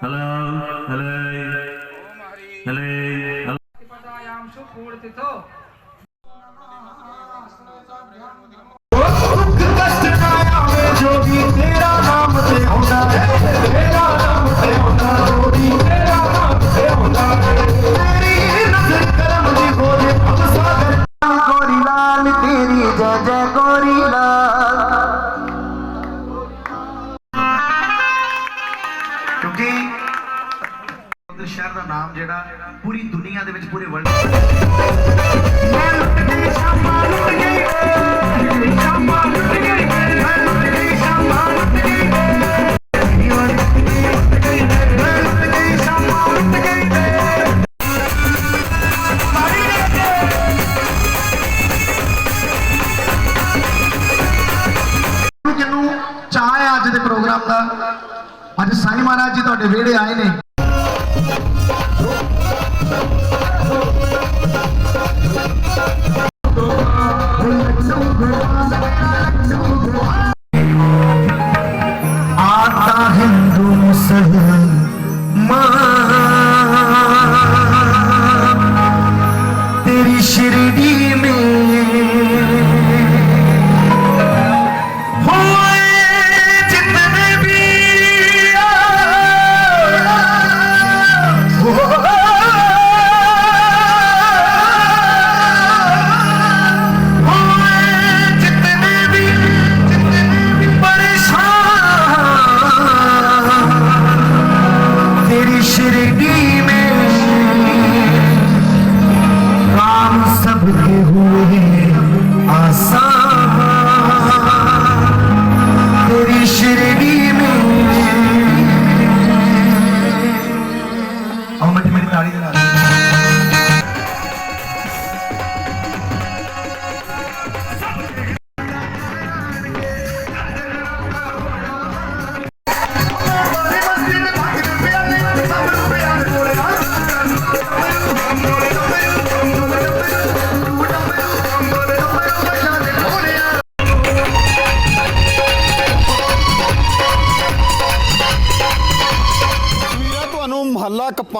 Hello hello hello ప్రతిపదాయాం సుకూర్తితో जय जय गौरी ਗਈ ਜਿਹਨੂੰ ਚਾਹ ਹੈ ਅੱਜ ਦੇ ਪ੍ਰੋਗਰਾਮ ਦਾ, ਅੱਜ ਸਾਈਂ ਮਹਾਰਾਜ ਜੀ ਤੁਹਾਡੇ ਵਿਹੜੇ ਆਏ ਨੇ। आता हिंदू मुसलमान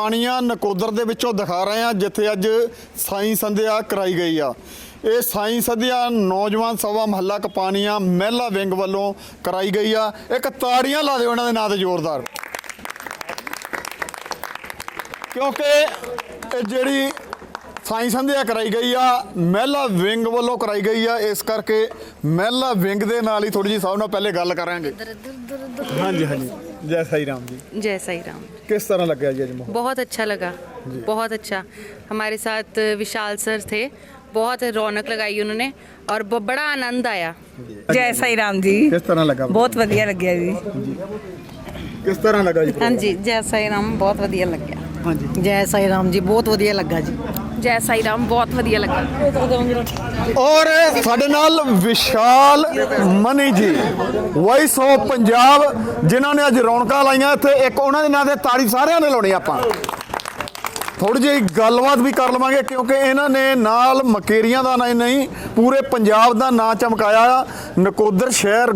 ਕਪਾਣੀਆਂ ਨਕੋਦਰ ਦੇ ਵਿੱਚੋਂ ਦਿਖਾ ਰਹੇ ਹਾਂ ਜਿੱਥੇ ਅੱਜ ਸਾਈ ਸੰਧਿਆ ਕਰਾਈ ਗਈ ਆ। ਇਹ ਸਾਈ ਸੰਧਿਆ ਨੌਜਵਾਨ ਸਭਾ ਮਹੱਲਾ ਕਪਾਣੀਆਂ ਮਹਿਲਾ ਵਿੰਗ ਵੱਲੋਂ ਕਰਾਈ ਗਈ ਆ। ਇੱਕ ਤਾੜੀਆਂ ਲਾ ਦਿਓ ਇਹਨਾਂ ਦੇ ਨਾਂ ਤੇ ਜ਼ੋਰਦਾਰ। ਕਿਉਂਕਿ ਇਹ ਜਿਹੜੀ ਸਾਈ ਸੰਧਿਆ ਕਰਾਈ ਗਈ ਆ ਮਹਿਲਾ ਵਿੰਗ ਵੱਲੋਂ ਕਰਾਈ ਗਈ ਆ ਇਸ ਕਰਕੇ ਮਹਿਲਾ ਵਿੰਗ ਦੇ ਨਾਲ ਹੀ ਥੋੜੀ ਜਿਹੀ ਸਭ ਨਾਲ ਪਹਿਲੇ ਗੱਲ ਕਰਾਂਗੇ। ਹਾਂਜੀ ਹਾਂਜੀ। ਜੈ ਸਾਈ ਰਾਮ ਜੀ जय साई राम ਕਿਸ ਤਰ੍ਹਾਂ ਲੱਗਿਆ ਜੀ ਅੱਜ ਮਾਹੌਲ बहुत अच्छा लगा बहुत अच्छा हमारे साथ विशाल सर थे बहुत रौनक लगाई उन्होंने और ब- बड़ा आनंद आया ਜੈ ਸਾਈ ਰਾਮ ਜੀ ਕਿਸ ਤਰ੍ਹਾਂ ਲੱਗਾ ਬਹੁਤ ਵਧੀਆ ਲੱਗਿਆ ਜੀ ਕਿਸ ਤਰ੍ਹਾਂ ਲੱਗਾ ਜੀ ਹਾਂਜੀ ਜੈ ਸਾਈ ਰਾਮ ਬਹੁਤ ਵਧੀਆ ਲੱਗਿਆ ਹਾਂਜੀ ਜੈ ਸਾਈ ਰਾਮ ਜੀ ਬਹੁਤ ਵਧੀਆ ਲੱਗਾ ਜੀ ਜੈ ਸਾਈ ਰਾਮ ਬਹੁਤ ਵਧੀਆ ਲੱਗਾ। ਔਰ ਸਾਡੇ ਨਾਲ ਵਿਸ਼ਾਲ ਮਨੀ ਜੀ ਵਾਈਸ ਆਫ ਪੰਜਾਬ, ਜਿਨ੍ਹਾਂ ਨੇ ਅੱਜ ਰੌਣਕਾਂ ਲਾਈਆਂ ਇੱਥੇ। ਇੱਕ ਉਹਨਾਂ ਦੇ ਨਾਂ ਤੇ ਤਾੜੀ ਸਾਰਿਆਂ ਨੇ ਲਾਉਣੀ ਆਪਾਂ। ਥੋੜੀ ਜਿਹੀ ਗੱਲਬਾਤ ਵੀ ਕਰ ਲਵਾਂਗੇ, ਕਿਉਂਕਿ ਇਹਨਾਂ ਨੇ ਨਾਲ ਮਕੇਰੀਆਂ ਦਾ ਨਹੀਂ, ਪੂਰੇ ਪੰਜਾਬ ਦਾ ਨਾਂ ਚਮਕਾਇਆ ਨਕੋਦਰ ਸ਼ਹਿਰ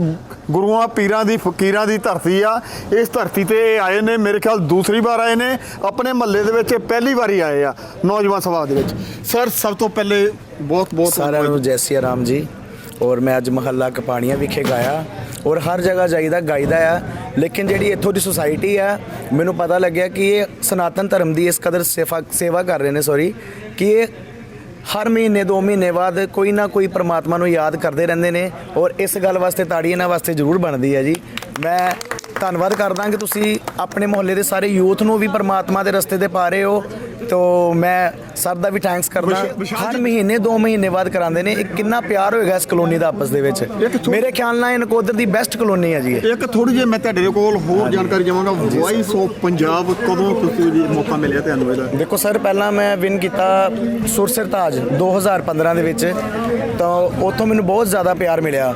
ਗੁਰੂਆਂ ਪੀਰਾਂ ਦੀ ਫਕੀਰਾਂ ਦੀ ਧਰਤੀ ਆ। ਇਸ ਧਰਤੀ ਤੇ ਇਹ ਆਏ ਨੇ, ਮੇਰੇ ਖਿਆਲ ਦੂਸਰੀ ਵਾਰ ਆਏ ਨੇ, ਆਪਣੇ ਮਹੱਲੇ ਦੇ ਵਿੱਚ ਇਹ ਪਹਿਲੀ ਵਾਰੀ ਆਏ ਆ ਨੌਜਵਾਨ ਸਭਾ ਦੇ ਵਿੱਚ। ਸਰ, ਸਭ ਤੋਂ ਪਹਿਲੇ ਬਹੁਤ ਬਹੁਤ ਸਾਰਿਆਂ ਨੂੰ ਜੈ ਸਿਆ ਰਾਮ ਜੀ। ਔਰ ਮੈਂ ਅੱਜ ਮਹੱਲਾ ਕਪਾਣੀਆਂ ਵਿਖੇ ਗਾਇਆ। ਔਰ ਹਰ ਜਗ੍ਹਾ ਜਾਈਦਾ, ਗਾਈਦਾ ਆ। ਲੇਕਿਨ ਜਿਹੜੀ ਇੱਥੋਂ ਦੀ ਸੁਸਾਇਟੀ ਆ, ਮੈਨੂੰ ਪਤਾ ਲੱਗਿਆ ਕਿ ਇਹ ਸਨਾਤਨ ਧਰਮ ਦੀ ਇਸ ਕਦਰ ਸੇਵਾ ਸੇਵਾ ਕਰ ਰਹੇ ਨੇ ਸੌਰੀ ਕਿ ਇਹ ਹਰ ਮਹੀਨੇ ਦੋ ਮਹੀਨੇ ਬਾਅਦ ਕੋਈ ਨਾ ਕੋਈ ਪ੍ਰਮਾਤਮਾ ਨੂੰ ਯਾਦ ਕਰਦੇ ਰਹਿੰਦੇ ਨੇ ਔਰ ਇਸ ਗੱਲ ਵਾਸਤੇ, ਤਾੜੀ ਇਹਨਾਂ ਵਾਸਤੇ ਜ਼ਰੂਰ ਬਣਦੀ ਹੈ ਜੀ। ਮੈਂ ਧੰਨਵਾਦ ਕਰਦਾ ਕਿ ਤੁਸੀਂ ਆਪਣੇ ਮੁਹੱਲੇ ਦੇ ਸਾਰੇ ਯੂਥ ਨੂੰ ਵੀ ਪ੍ਰਮਾਤਮਾ ਦੇ ਰਸਤੇ ਤੇ ਪਾ ਰਹੇ ਹੋ। ਤੋ ਮੈਂ ਸਰ ਦਾ ਵੀ ਥੈਂਕਸ ਕਰਦਾ। ਹਰ ਮਹੀਨੇ ਦੋ ਮਹੀਨੇ ਬਾਅਦ ਕਰਾਉਂਦੇ ਨੇ। ਇਹ ਕਿੰਨਾ ਪਿਆਰ ਹੋਏਗਾ ਇਸ ਕਲੋਨੀ ਦਾ ਆਪਸ ਦੇ ਵਿੱਚ? ਮੇਰੇ ਖਿਆਲ ਨਾਲ ਇਹ ਨਕੋਦਰ ਦੀ ਬੈਸਟ ਕਲੋਨੀ ਹੈ ਜੀ ਇੱਕ ਥੋੜੀ ਜਿਹੀ ਮੈਂ ਤੁਹਾਡੇ ਕੋਲ ਹੋਰ ਜਾਣਕਾਰੀ ਜਾਵਾਂਗਾ ਵਾਇਸ ਆਫ ਪੰਜਾਬ ਕਦੋਂ ਤੁਸੀਂ ਜੀ ਮੌਕਾ ਮਿਲਿਆ ਤੁਹਾਨੂੰ ਇਹਦਾ? ਦੇਖੋ ਸਰ ਪਹਿਲਾਂ ਮੈਂ ਵਿਨ ਕੀਤਾ ਸੁਰਸਿਰ ਤਾਜ 2015 ਦੇ ਵਿੱਚ। ਤਾਂ ਉੱਥੋਂ ਮੈਨੂੰ ਬਹੁਤ ਜ਼ਿਆਦਾ ਪਿਆਰ ਮਿਲਿਆ।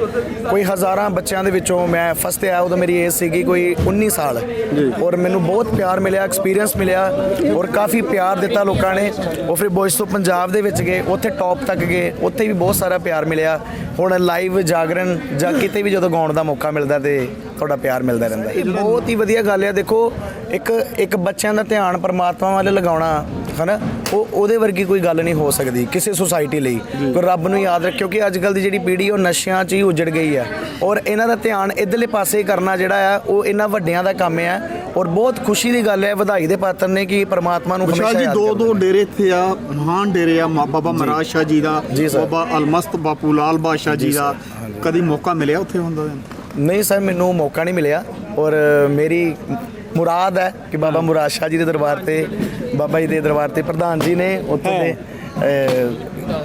ਕੋਈ ਹਜ਼ਾਰਾਂ ਬੱਚਿਆਂ ਦੇ ਵਿੱਚੋਂ ਮੈਂ ਫਸਟ ਆਇਆ ਉਦੋਂ ਮੇਰੀ ਏਜ ਸੀਗੀ ਕੋਈ 19 ਸਾਲ। ਔਰ ਮੈਨੂੰ ਬਹੁਤ ਪਿਆਰ ਮਿਲਿਆ ਐਕਸਪੀਰੀਅੰਸ ਮਿਲਿਆ। ਔਰ ਕਾਫੀ ਪਿਆਰ ਦਿੱਤਾ ਲੋਕਾਂ ਨੇ। ਉਹ ਫਿਰ ਵੌਇਸ ਤੋਂ ਪੰਜਾਬ ਦੇ ਵਿੱਚ ਗਏ ਉੱਥੇ ਟੌਪ ਤੱਕ ਗਏ ਉੱਥੇ ਵੀ ਬਹੁਤ ਸਾਰਾ ਪਿਆਰ ਮਿਲਿਆ। ਹੁਣ ਲਾਈਵ ਜਾਗਰਣ ਜਾਂ ਕਿਤੇ ਵੀ ਜਦੋਂ ਗਾਉਣ ਦਾ ਮੌਕਾ ਮਿਲਦਾ ਤੇ ਤੁਹਾਡਾ ਪਿਆਰ ਮਿਲਦਾ ਰਹਿੰਦਾ। ਇਹ ਬਹੁਤ ਹੀ ਵਧੀਆ ਗੱਲ ਹੈ ਦੇਖੋ ਇੱਕ ਇੱਕ ਬੱਚਿਆਂ ਦਾ ਧਿਆਨ ਪਰਮਾਤਮਾ ਵੱਲ ਲਗਾਉਣਾ ਹਨਾ ਉਹ ਉਹਦੇ ਵਰਗੀ ਕੋਈ ਗੱਲ ਨਹੀਂ ਹੋ ਸਕਦੀ ਕਿਸੇ ਸੁਸਾਇਟੀ ਲਈ। ਕੋਈ ਰੱਬ ਨੂੰ ਯਾਦ ਰੱਖਿਓ ਕਿ ਅੱਜ ਕੱਲ ਦੀ ਜਿਹੜੀ ਪੀੜ੍ਹੀ ਉਹ ਨਸ਼ਿਆਂ 'ਚ ਹੀ ਉਜੜ ਗਈ ਹੈ ਔਰ ਇਹਨਾਂ ਦਾ ਧਿਆਨ ਇਧਰਲੇ ਪਾਸੇ ਕਰਨਾ ਜਿਹੜਾ ਆ ਉਹ ਇਹਨਾਂ ਵੱਡਿਆਂ ਦਾ ਕੰਮ ਹੈ ਔਰ ਬਹੁਤ ਖੁਸ਼ੀ ਦੀ ਗੱਲ ਹੈ ਵਧਾਈ ਦੇ ਪਾਤਰ ਨੇ ਕਿ ਪਰਮਾਤਮਾ ਨੂੰ ਹਮੇਸ਼ਾ ਜੀ ਦੋ ਦੋ ਡੇਰੇ ਇੱਥੇ ਆ ਮਹਾਨ ਡੇਰੇ ਆ ਬਾਬਾ ਮਹਾਰਾਜ ਸ਼ਾਹ ਜੀ ਦਾ। ਬਾਬਾ ਅਲਮਸਤ ਬਾਪੂ ਲਾਲ ਬਾਦਸ਼ਾਹ ਜੀ ਦਾ। ਕਦੀ ਮੌਕਾ ਮਿਲਿਆ ਉੱਥੇ ਹੁੰਦਾ ਨਹੀਂ ਸਰ ਮੈਨੂੰ ਮੌਕਾ ਨਹੀਂ ਮਿਲਿਆ। ਔਰ ਮੇਰੀ ਮੁਰਾਦ ਹੈ ਕਿ ਬਾਬਾ ਮੁਰਾਦ ਸ਼ਾਹ ਜੀ ਦੇ ਦਰਬਾਰ ਤੇ ਬਾਬਾ ਜੀ ਦੇ ਦਰਬਾਰ ਤੇ ਪ੍ਰਧਾਨ ਜੀ ਨੇ ਉੱਥੇ ਦੇ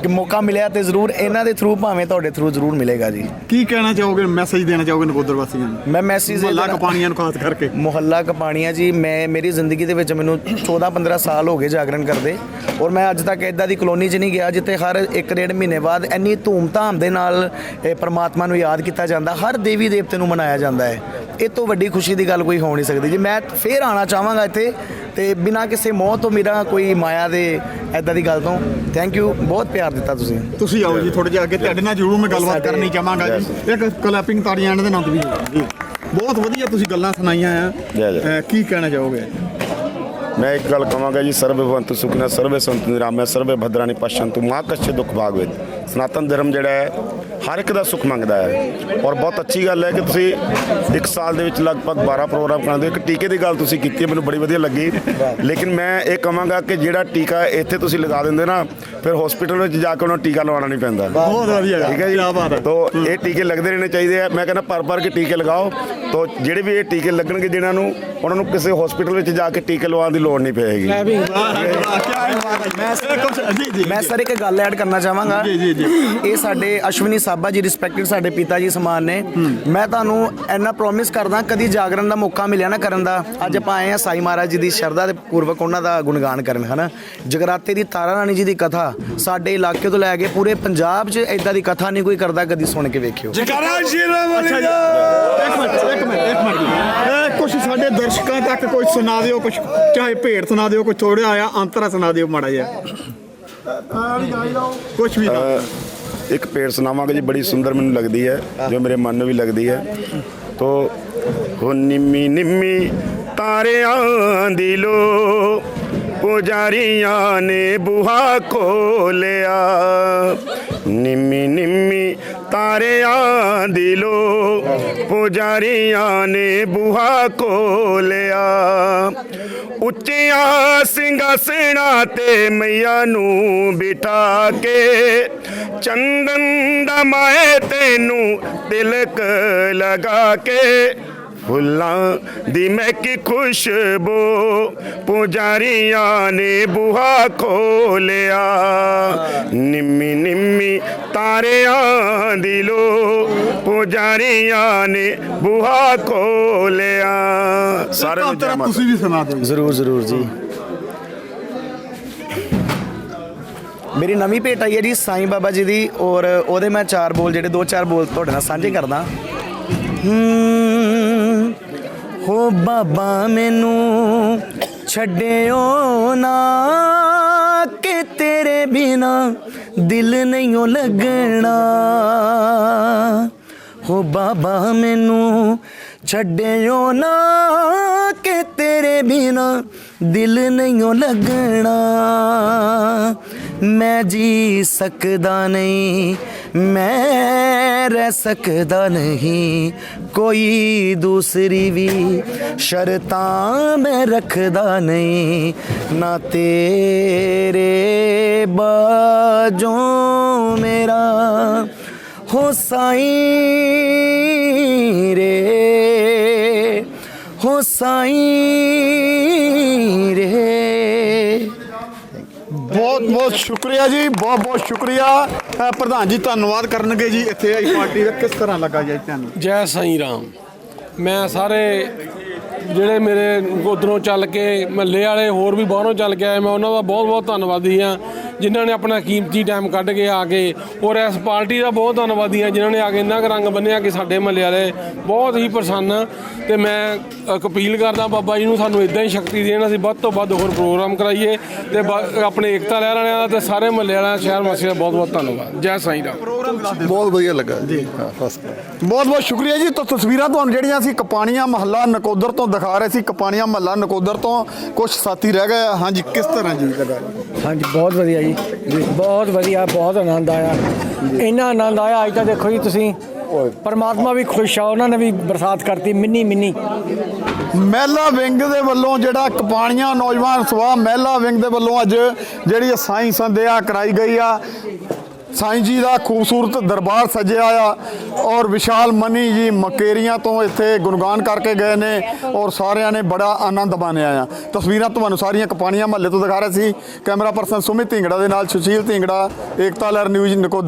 ਕਿ ਮੌਕਾ ਮਿਲਿਆ ਤੇ ਜ਼ਰੂਰ ਇਹਨਾਂ ਦੇ ਥਰੂ ਭਾਵੇਂ ਤੁਹਾਡੇ ਥਰੂ ਜ਼ਰੂਰ ਮਿਲੇਗਾ ਜੀ। ਕੀ ਕਹਿਣਾ ਚਾਹੋਗੇ ਮੈਸੇਜ ਦੇਣਾ ਚਾਹੋਗੇ ਨਕੋਦਰ ਵਾਸੀਆਂ ਨੂੰ? ਮੈਂ ਮੈਸੇਜ ਮਹੱਲਾ ਕਪਾਣੀਆਂ ਨੂੰ ਖਾਸ ਕਰਕੇ। ਮੁਹੱਲਾ ਕਪਾਣੀਆਂ ਜੀ ਮੈਂ ਮੇਰੀ ਜ਼ਿੰਦਗੀ ਦੇ ਵਿੱਚ ਮੈਨੂੰ 14 15 ਸਾਲ ਹੋ ਗਏ ਜਾਗਰਣ ਕਰਦੇ ਔਰ ਮੈਂ ਅੱਜ ਤੱਕ ਇਦਾਂ ਦੀ ਕਲੋਨੀ 'ਚ ਨਹੀਂ ਗਿਆ ਜਿੱਥੇ ਹਰ ਇੱਕ ਡੇਢ ਮਹੀਨੇ ਬਾਅਦ ਇੰਨੀ ਧੂਮ-ਧਾਮ ਦੇ ਨਾਲ ਇਹ ਪ੍ਰਮਾਤਮਾ ਨੂੰ ਯਾਦ ਕੀਤਾ ਜਾਂਦਾ ਹਰ ਦੇਵੀ ਦੇਵਤੇ ਨੂੰ ਮਨਾਇਆ ਜਾਂਦਾ ਹੈ। ਇਹ ਤੋਂ ਵੱਡੀ ਖੁਸ਼ੀ ਦੀ ਗੱਲ ਕੋਈ ਹੋ ਨਹੀਂ ਸਕਦੀ ਜੀ। ਮੈਂ ਫੇਰ ਆਣਾ ਚਾਹਾਂਗਾ ਇੱਥੇ ਤੇ ਬਿਨਾਂ ਕਿਸੇ ਮੋਹ ਤੋਂ ਮੇਰਾ ਕੋਈ ਮਾਇਆ ਦੇ ਐਦਾਂ ਦੀ ਗੱਲ ਤੋਂ ਥੈਂਕ ਯੂ ਬਹੁਤ ਪਿਆਰ ਦਿੱਤਾ ਤੁਸੀਂ। ਤੁਸੀਂ ਆਓ ਜੀ ਥੋੜੇ ਜਿਹਾ ਅੱਗੇ ਤੁਹਾਡੇ ਨਾਲ ਜ਼ਰੂਰ ਮੈਂ ਗੱਲਬਾਤ ਕਰਨੀ ਚਾਹਾਂਗਾ ਜੀ। ਇੱਕ ਕਲੈਪਿੰਗ ਤਾੜੀਆਂ ਇਹਨਾਂ ਦੇ ਨਾਲ ਵੀ ਜੀ। ਬਹੁਤ ਵਧੀਆ ਤੁਸੀਂ ਗੱਲਾਂ ਸੁਣਾਈਆਂ ਆ। ਕੀ ਕਹਿਣਾ ਚਾਹੋਗੇ? ਮੈਂ ਇੱਕ ਗੱਲ ਕਹਾਂਗਾ ਜੀ ਸਰਵੇ ਭਵੰਤੁ ਸੁਖਨਾ ਸਰਵੇ ਸੰਤੁ ਨਿਰਾਮਯ ਸਰਵੇ ਭਦਰਾਣੀ ਪਸ਼ੰਤੁ ਮਾ ਕਛੇ ਦੁੱਖ ਭਾਗਵਤ ਸਨਾਤਨ ਧਰਮ ਜਿਹੜਾ ਹੈ ਹਰ ਇੱਕ ਦਾ ਸੁੱਖ ਮੰਗਦਾ ਹੈ ਔਰ ਬਹੁਤ ਅੱਛੀ ਗੱਲ ਹੈ ਕਿ ਤੁਸੀਂ ਇੱਕ ਸਾਲ ਦੇ ਵਿੱਚ ਲਗਭਗ 12 ਪ੍ਰੋਗਰਾਮ ਕਰਾਉਂਦੇ ਹੋ ਇੱਕ ਟੀਕੇ ਦੀ ਗੱਲ ਤੁਸੀਂ ਕੀਤੀ ਹੈ ਮੈਨੂੰ ਬੜੀ ਵਧੀਆ ਲੱਗੀ ਲੇਕਿਨ ਮੈਂ ਇਹ ਕਹਾਂਗਾ ਕਿ ਜਿਹੜਾ ਟੀਕਾ ਇੱਥੇ ਤੁਸੀਂ ਲਗਾ ਦਿੰਦੇ ਨਾ ਫਿਰ ਹਸਪੀਟਲ ਵਿੱਚ ਜਾ ਕੇ ਉਹਨਾਂ ਨੂੰ ਟੀਕਾ ਲਵਾਉਣਾ ਨਹੀਂ ਪੈਂਦਾ ਬਹੁਤ ਵਧੀਆ ਠੀਕ ਹੈ ਜੀ ਕਿਆ ਬਾਤ ਹੈ ਤੋ ਇਹ ਟੀਕੇ ਲੱਗਦੇ ਰਹਿਣੇ ਚਾਹੀਦੇ ਆ ਮੈਂ ਕਹਿੰਦਾ ਪਰ ਪਰ ਕੇ ਟੀਕੇ ਲਗਾਓ ਤੋ ਜਿਹੜੇ ਵੀ ਇਹ ਟੀਕੇ ਲੱਗਣਗੇ ਜਿਹਨਾਂ ਨੂੰ ਉਹਨਾਂ ਨੂੰ ਕਿਸੇ ਹਸਪੀਟਲ ਵਿੱਚ ਜਾ ਕੇ ਟੀਕੇ ਲਵਾਉਣ ਦੀ ਲੋੜ ਨਹੀਂ ਪਏਗੀ ਮੈਂ ਜੀ ਜੀ ਮੈਂ ਸਰ ਇੱਕ ਗੱਲ ਐਡ ਕਰਨਾ ਚਾਹਾਂਗਾ ਜੀ, ਜੀ, ਜੀ। ਇਹ ਸਾਡੇ ਅਸ਼ਵਨੀ ਸਾਬਾ ਜੀ ਰਿਸਪੈਕਟਡ ਸਾਡੇ ਪਿਤਾ ਜੀ ਸਮਾਨ ਨੇ। ਮੈਂ ਤੁਹਾਨੂੰ ਇੰਨਾ ਪ੍ਰੋਮਿਸ ਕਰਦਾ ਕਦੀ ਜਾਗਰਣ ਦਾ ਮੌਕਾ ਮਿਲਿਆ ਨਾ ਕਰਨ ਦਾ ਅੱਜ ਆਪਾਂ ਆਏ ਆ ਸਾਈ ਮਹਾਰਾਜ ਜੀ ਦੀ ਸ਼ਰਧਾ ਦੇ ਪੂਰਵਕ ਉਹਨਾਂ ਦਾ ਗੁਣਗਾਨ ਕਰਨ ਹਨਾ? ਜਗਰਾਤੇ ਦੀ ਤਾਰਾ ਰਾਣੀ ਜੀ ਦੀ ਕਥਾ ਸਾਡੇ ਇਲਾਕੇ ਤੋਂ ਲੈ ਕੇ ਪੂਰੇ ਪੰਜਾਬ 'ਚ ਇਦਾਂ ਦੀ ਕਥਾ ਨਹੀਂ ਕੋਈ ਕਰਦਾ ਕਦੀ ਸੁਣ ਕੇ ਵੇਖਿਓ। ਅੱਛਾ ਜੀ। ਇੱਕ ਮਿੰਟ ਇੱਕ ਮਿੰਟ ਇੱਕ ਮਿੰਟ। ਕੁਝ ਸਾਡੇ ਦਰਸ਼ਕਾਂ ਤੱਕ ਕੋਈ ਸੁਣਾ ਦਿਓ ਕੁਝ ਚਾਹੇ ਭੇਡ ਸੁਣਾ ਦਿਓ ਕੋਈ ਥੋੜਾ ਆਇਆ ਅੰਤਰਾ ਸੁਣਾ ਦਿਓ ਮਾੜਾ ਜਿਹਾ। ਕੁਝ ਵੀ ਨਾ। ਇੱਕ ਪੇੜ ਸੁਣਾਵਾਂਗਾ ਜੀ ਬੜੀ ਸੁੰਦਰ ਮੈਨੂੰ ਲੱਗਦੀ ਹੈ ਜੋ ਮੇਰੇ ਮਨ ਨੂੰ ਵੀ ਲੱਗਦੀ ਹੈ। ਤੋ ਹੋ ਨਿੰਮੀ ਨਿੰਮੀ ਤਾਰਿਆਂ ਦੀ ਲੋ ਪੁਜਾਰੀਆਂ ਨੇ ਬੁਹਾ ਖੋਲਿਆ। ਨਿੰਮੀ ਨਿੰਮੀ ਤਾਰਿਆਂ ਦੀ ਲੋ ਪੁਜਾਰੀਆਂ ਨੇ ਬੁਹਾ ਖੋਲਿਆ। ਉੱਚੀਆਂ ਸਿੰਘਾਸਣਾ ਤੇ ਮਈਆ ਨੂੰ ਬਿਠਾ ਕੇ ਚੰਦਨ ਦਾ ਮਾਏ ਤੈਨੂੰ ਤਿਲਕ ਲਗਾ ਕੇ ਫੁੱਲਾਂ ਦੀ ਮਹਿਕੀ ਖੁਸ਼ਬੂ? ਪੁਜਾਰੀਆਂ ਨੇ ਬੁਹਾ ਖੋਲਿਆ। ਨਿੰਮੀ ਨਿੰਮੀ ਤਾਰਿਆਂ ਦੀ ਲੋ ਪੁਜਾਰੀਆਂ ਨੇ ਬੁਹਾ ਖੋਲਿਆ। ਸਾਰੇ ਨੂੰ ਜੈ ਮਾਤਾ ਤੁਸੀਂ ਵੀ ਸੁਣਾ ਦਿਓ ਜ਼ਰੂਰ ਜ਼ਰੂਰ ਜੀ। ਮੇਰੀ ਨਵੀਂ ਭੇਟ ਆਈ ਹੈ ਜੀ ਸਾਈਂ ਬਾਬਾ ਜੀ ਦੀ ਔਰ ਉਹਦੇ ਮੈਂ ਚਾਰ ਬੋਲ ਜਿਹੜੇ ਦੋ ਚਾਰ ਬੋਲ ਤੁਹਾਡੇ ਨਾਲ ਸਾਂਝੇ ਕਰਦਾ। ਹੂੰ ਹੋ ਬਾਬਾ ਮੈਨੂੰ ਛੱਡਿਓ ਨਾ, ਕਿ ਤੇਰੇ ਬਿਨਾ ਦਿਲ ਨਹੀਂ ਓ ਲੱਗਣਾ। ਹੋ ਬਾਬਾ ਮੈਨੂੰ ਛੱਡਿਓ ਨਾ, ਕਿ ਤੇਰੇ ਬਿਨਾ ਦਿਲ ਨਹੀਂ ਓ ਲੱਗਣਾ। ਮੈਂ ਜੀ ਸਕਦਾ ਨਹੀਂ ਮੈਂ ਰਹਿ ਸਕਦਾ ਨਹੀਂ, ਕੋਈ ਦੂਸਰੀ ਵੀ ਸ਼ਰਤਾਂ ਮੈਂ ਰੱਖਦਾ ਨਹੀਂ, ਨਾ ਤੇਰੇ ਬਾਜੋਂ ਮੇਰਾ ਹੋ ਸਾਈਂ ਰੇ, ਹੋ ਸਾਈਂ ਰੇ। ਬਹੁਤ ਬਹੁਤ ਸ਼ੁਕਰੀਆ ਜੀ ਬਹੁਤ ਬਹੁਤ ਸ਼ੁਕਰੀਆ। ਅ, ਪ੍ਰਧਾਨ ਜੀ ਧੰਨਵਾਦ ਕਰਨਗੇ ਜੀ ਇੱਥੇ ਆਈ ਪਾਰਟੀ ਦਾ। ਕਿਸ ਤਰ੍ਹਾਂ ਲੱਗਾ ਜੀ ਤੁਹਾਨੂੰ? ਜੈ ਸਾਈਂ ਰਾਮ। ਮੈਂ ਸਾਰੇ ਜਿਹੜੇ ਮੇਰੇ ਉਧਰੋਂ ਚੱਲ ਕੇ ਮਹੱਲੇ ਵਾਲੇ ਹੋਰ ਵੀ ਬਾਹਰੋਂ ਚੱਲ ਕੇ ਆਏ ਮੈਂ ਉਹਨਾਂ ਦਾ ਬਹੁਤ ਬਹੁਤ ਧੰਨਵਾਦੀ ਹਾਂ। ਜਿਨ੍ਹਾਂ ਨੇ ਆਪਣਾ ਕੀਮਤੀ ਟਾਈਮ ਕੱਢ ਕੇ ਆ ਕੇ ਔਰ ਇਸ ਪਾਰਟੀ ਦਾ ਬਹੁਤ ਧੰਨਵਾਦੀ ਹਾਂ ਜਿਨ੍ਹਾਂ ਨੇ ਆ ਕੇ ਇੰਨਾ ਕੁ ਰੰਗ ਬੰਨਿਆ ਕਿ ਸਾਡੇ ਮਹੱਲੇ ਵਾਲੇ ਬਹੁਤ ਹੀ ਪ੍ਰਸੰਨ ਆ। ਤੇ ਮੈਂ ਅਪੀਲ ਕਰਦਾ ਬਾਬਾ ਜੀ ਨੂੰ ਸਾਨੂੰ ਇਦਾਂ ਹੀ ਸ਼ਕਤੀ ਦੇਣ ਅਸੀਂ ਵੱਧ ਤੋਂ ਵੱਧ ਹੋਰ ਪ੍ਰੋਗਰਾਮ ਕਰਾਈਏ ਤੇ ਆਪਣੇ ਏਕਤਾ ਲਹਿਰ ਵਾਲਿਆਂ ਦਾ ਤੇ ਸਾਰੇ ਮਹੱਲੇ ਵਾਲਿਆਂ ਦਾ ਸ਼ਹਿਰ ਵਾਸੀਆਂ ਦਾ ਬਹੁਤ ਬਹੁਤ ਧੰਨਵਾਦ। ਜੈ ਸਾਈਂ ਰਾਮ। ਬਹੁਤ ਵਧੀਆ ਲੱਗਾ ਜੀ। ਬਹੁਤ ਬਹੁਤ ਸ਼ੁਕਰੀਆ ਜੀ। ਤਾਂ ਤਸਵੀਰਾਂ ਤੁਹਾਨੂੰ ਜਿਹੜੀਆਂ ਅਸੀਂ ਕਪਾਣੀਆਂ ਮਹੱਲਾ ਨਕੋਦਰ ਤੋਂ ਦਿਖਾ ਰਹੇ ਸੀ ਕਪਾਣੀਆਂ ਮਹੱਲਾ ਨਕੋਦਰ ਤੋਂ ਕੁਝ ਸਾਥੀ ਰਹਿ ਗਏ ਆ। ਹਾਂਜੀ ਕਿਸ ਤਰ੍ਹਾਂ ਜੀ? ਲੱਗਾ ਹਾਂਜੀ ਬਹੁਤ ਵਧੀਆ ਜੀ। ਬਹੁਤ ਵਧੀਆ, ਬਹੁਤ ਆਨੰਦ ਆਇਆ। ਇੰਨਾ ਆਨੰਦ ਆਇਆ, ਅੱਜ ਤਾਂ ਦੇਖੋ ਜੀ ਤੁਸੀਂ। ਪਰਮਾਤਮਾ ਵੀ ਖੁਸ਼ ਆ, ਉਹਨਾਂ ਨੇ ਵੀ ਬਰਸਾਤ ਕਰਤੀ, ਮਿੰਨੀ ਮਿੰਨੀ। ਮਹਿਲਾ ਵਿੰਗ ਦੇ ਵੱਲੋਂ ਜਿਹੜਾ ਕਪਾਣੀਆਂ ਨੌਜਵਾਨ ਸਭਾ ਮਹਿਲਾ ਵਿੰਗ ਦੇ ਵੱਲੋਂ ਅੱਜ ਜਿਹੜੀ ਇਹ ਸਾਈਂ ਸੰਧਿਆ ਕਰਾਈ ਗਈ ਆ ਸਾਈਂ ਜੀ ਦਾ ਖੂਬਸੂਰਤ ਦਰਬਾਰ ਸਜਿਆ ਆ ਔਰ ਵਿਸ਼ਾਲ ਮਨੀ ਜੀ ਮਕੇਰੀਆਂ ਤੋਂ ਇੱਥੇ ਗੁਣਗਾਨ ਕਰਕੇ ਗਏ ਨੇ ਔਰ ਸਾਰਿਆਂ ਨੇ ਬੜਾ ਆਨੰਦ ਮਾਣਿਆ ਆ। ਤਸਵੀਰਾਂ ਤੁਹਾਨੂੰ ਸਾਰੀਆਂ ਕਪਾਣੀਆਂ ਮਹੱਲੇ ਤੋਂ ਦਿਖਾ ਰਹੇ ਸੀ। ਕੈਮਰਾ ਪਰਸਨ ਸੁਮਿਤ ਢਿੰਗੜਾ ਦੇ ਨਾਲ ਸੁਸ਼ੀਲ ਢਿੰਗੜਾ, ਏਕਤਾ ਲਹਿਰ ਨਿਊਜ਼ ਨਕੋਦਰ।